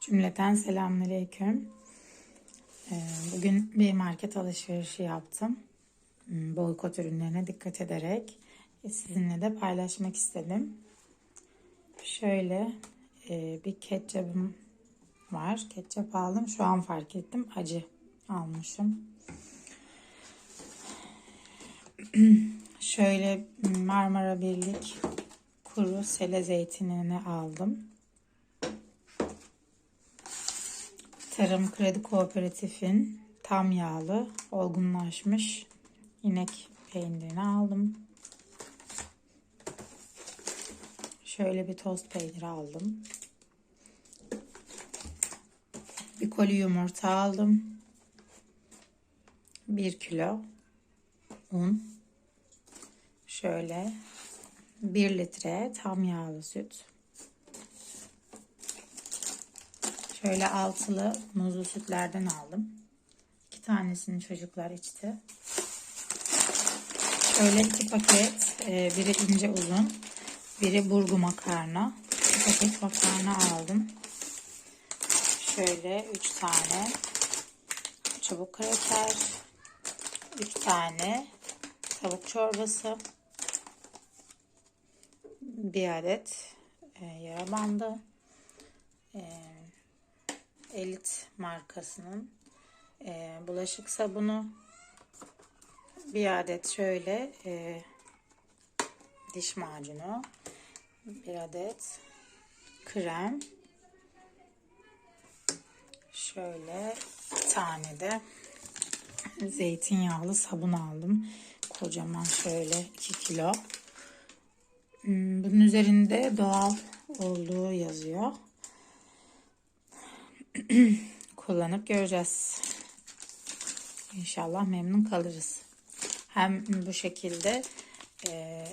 Cümleten selamünaleyküm. Ee, Bugün bir market alışverişi yaptım. Hmm, Boykot ürünlerine dikkat ederek sizinle de paylaşmak istedim. Şöyle e, bir ketçabım var. Ketçap aldım. Şu an fark ettim. Acı almışım. Şöyle Marmara Birlik kuru sele zeytinini aldım. Tarım Kredi Kooperatif'in tam yağlı olgunlaşmış inek peynirini aldım. Şöyle bir tost peyniri aldım. Bir koli yumurta aldım. Bir kilo un. Şöyle bir litre tam yağlı süt. Şöyle altılı muzlu sütlerden aldım. İki tanesini çocuklar içti. Şöyle iki paket, e, biri ince uzun, biri burgu makarna. İki paket makarna aldım. Şöyle üç tane çabuk kraker, üç tane tavuk çorbası, bir adet e, yara bandı, Elit markasının e, bulaşık sabunu, bir adet şöyle e, diş macunu, bir adet krem, şöyle tane de zeytinyağlı sabun aldım. Kocaman şöyle 2 kilo. Hmm, Bunun üzerinde doğal olduğu yazıyor. Kullanıp göreceğiz. İnşallah memnun kalırız. Hem bu şekilde e,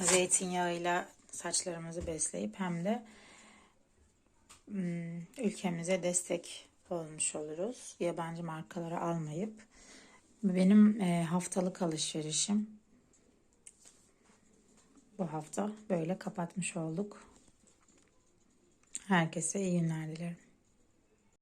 zeytinyağıyla saçlarımızı besleyip hem de hmm, ülkemize destek olmuş oluruz. Yabancı markaları almayıp. Benim e, haftalık alışverişim bu hafta böyle kapatmış olduk. Herkese iyi günler dilerim.